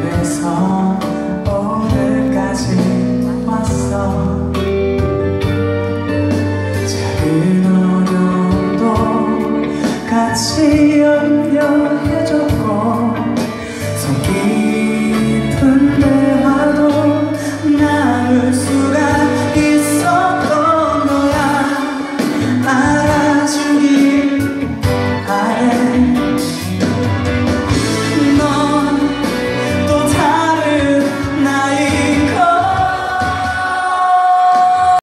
그래서 오늘까지 왔어. 작은 어려움도 같이 염려해줘.